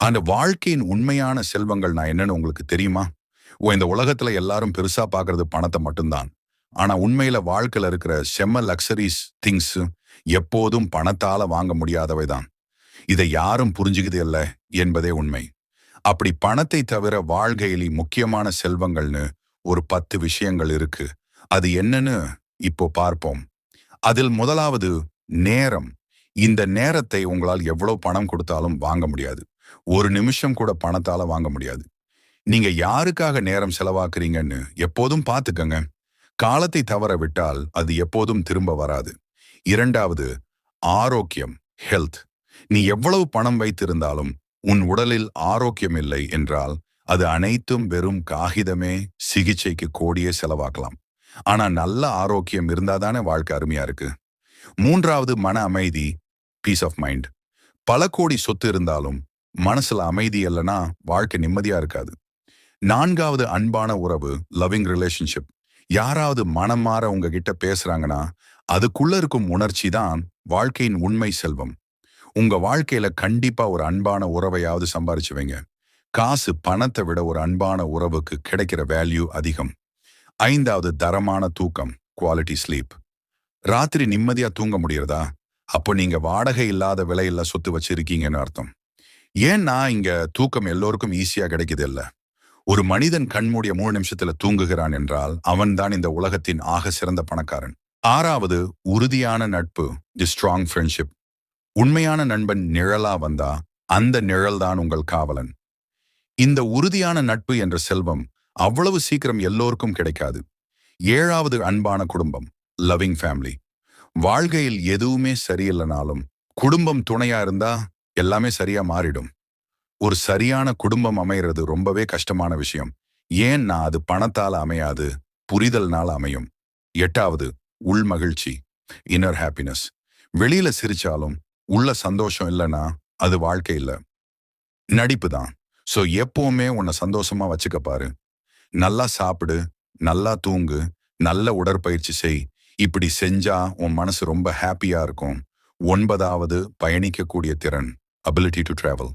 அந்த வாழ்க்கையின் உண்மையான செல்வங்கள் நான் என்னன்னு உங்களுக்கு தெரியுமா? ஓ இந்த உலகத்துல எல்லாரும் பெருசா பாக்குறது பணத்தை மட்டும்தான். ஆனா உண்மையில வாழ்க்கையில இருக்கிற செம்ம லக்ஸரிஸ் திங்ஸ் எப்போதும் பணத்தால வாங்க முடியாதவை தான். இதை யாரும் புரிஞ்சுக்குது இல்ல என்பதே உண்மை. அப்படி பணத்தை தவிர வாழ்க்கையில முக்கியமான செல்வங்கள்னு ஒரு பத்து விஷயங்கள் இருக்கு. அது என்னன்னு இப்போ பார்ப்போம். அதில் முதலாவது நேரம். இந்த நேரத்தை உங்களால் எவ்வளவு பணம் கொடுத்தாலும் வாங்க முடியாது. ஒரு நிமிஷம் கூட பணத்தால வாங்க முடியாது. நீங்க யாருக்காக நேரம் செலவாக்குறீங்கன்னு எப்போதும் பார்த்துக்கங்க காலத்தை தவற விட்டால் அது எப்போதும் திரும்ப வராது. இரண்டாவது ஆரோக்கியம் ஹெல்த் நீ எவ்வளவு பணம் வைத்திருந்தாலும் உன் உடலில் ஆரோக்கியம் இல்லை என்றால் அது அனைத்தும் வெறும் காகிதமே சிகிச்சைக்கு கோடியே செலவாக்கலாம். ஆனா நல்ல ஆரோக்கியம் இருந்தாதானே வாழ்க்கை அருமையா இருக்கு. மூன்றாவது மன அமைதி பீஸ் ஆஃப் மைண்ட் பல கோடி சொத்து இருந்தாலும் மனசுல அமைதி இல்லைன்னா வாழ்க்கை நிம்மதியா இருக்காது. நான்காவது அன்பான உறவு லவ்விங் ரிலேஷன்ஷிப் யாராவது மனம் மாற உங்ககிட்ட பேசுறாங்கன்னா அதுக்குள்ள இருக்கும் உணர்ச்சி தான் வாழ்க்கையின் உண்மை செல்வம். உங்க வாழ்க்கையில கண்டிப்பா ஒரு அன்பான உறவையாவது சம்பாரிச்சு வைங்க. காசு பணத்தை விட ஒரு அன்பான உறவுக்கு கிடைக்கிற வேல்யூ அதிகம். ஐந்தாவது தரமான தூக்கம் குவாலிட்டி ஸ்லீப் ராத்திரி நிம்மதியா தூங்க முடியறதா? அப்போ நீங்க வாடகை இல்லாத விலையில சொத்து வச்சிருக்கீங்கன்னு அர்த்தம். ஏன்னா இங்க தூக்கம் எல்லோருக்கும் ஈஸியா கிடைக்குது இல்ல ஒரு மனிதன் கண்மூடிய மூணு நிமிஷத்துல தூங்குகிறான் என்றால் அவன்தான் இந்த உலகத்தின் ஆக சிறந்த பணக்காரன். ஆறாவது உறுதியான நட்பு தி ஸ்ட்ராங் ஃப்ரெண்ட்ஷிப் உண்மையான நண்பன் நிழலா வந்தா அந்த நிழல் தான் உங்கள் காவலன். இந்த உறுதியான நட்பு என்ற செல்வம் அவ்வளவு சீக்கிரம் எல்லோருக்கும் கிடைக்காது. ஏழாவது அன்பான குடும்பம் லவ்விங் ஃபேமிலி வாழ்க்கையில் எதுவுமே சரியில்லைனாலும் குடும்பம் துணையா இருந்தா எல்லாமே சரியா மாறிடும். ஒரு சரியான குடும்பம் அமைகிறது ரொம்பவே கஷ்டமான விஷயம். ஏன்னா அது பணத்தால அமையாது புரிதல்னால் அமையும்? எட்டாவது உள் மகிழ்ச்சி இன்னர் ஹாப்பினஸ் வெளியில சிரிச்சாலும் உள்ள சந்தோஷம் இல்லைன்னா அது வாழ்க்கை இல்ல. நடிப்பு தான். சோ எப்பவுமே உன்னை சந்தோஷமா வச்சுக்க பாரு. நல்லா சாப்பிடு நல்லா தூங்கு நல்ல உடற்பயிற்சி செய். இப்படி செஞ்சா உன் மனசு ரொம்ப ஹாப்பியா இருக்கும். ஒன்பதாவது பயணிக்கக்கூடிய திறன். அபிலிட்டி டு டிராவல்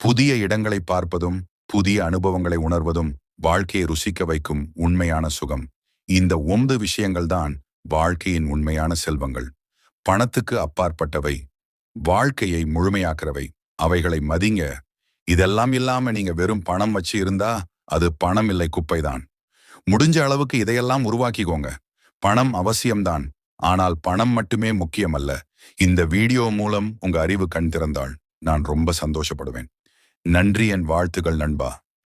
புதிய இடங்களை பார்ப்பதும் புதிய அனுபவங்களை உணர்வதும் வாழ்க்கையை ருசிக்க வைக்கும் உண்மையான சுகம். இந்த ஒன்பது விஷயங்கள் தான் வாழ்க்கையின் உண்மையான செல்வங்கள். பணத்துக்கு அப்பாற்பட்டவை வாழ்க்கையை முழுமையாக்குறவை. அவைகளை மதிங்க. இதெல்லாம் இல்லாம நீங்க வெறும் பணம் வச்சு இருந்தா அது பணம் இல்லை குப்பைதான் முடிஞ்ச அளவுக்கு இதையெல்லாம் உருவாக்கிக்கோங்க. பணம் அவசியம்தான் ஆனால் பணம் மட்டுமே முக்கியமல்ல இந்த வீடியோ மூலம் உங்க அறிவு கண் திறந்தாள் நான் ரொம்ப சந்தோஷப்படுவேன். நன்றி என் வாழ்த்துகள் நண்பா.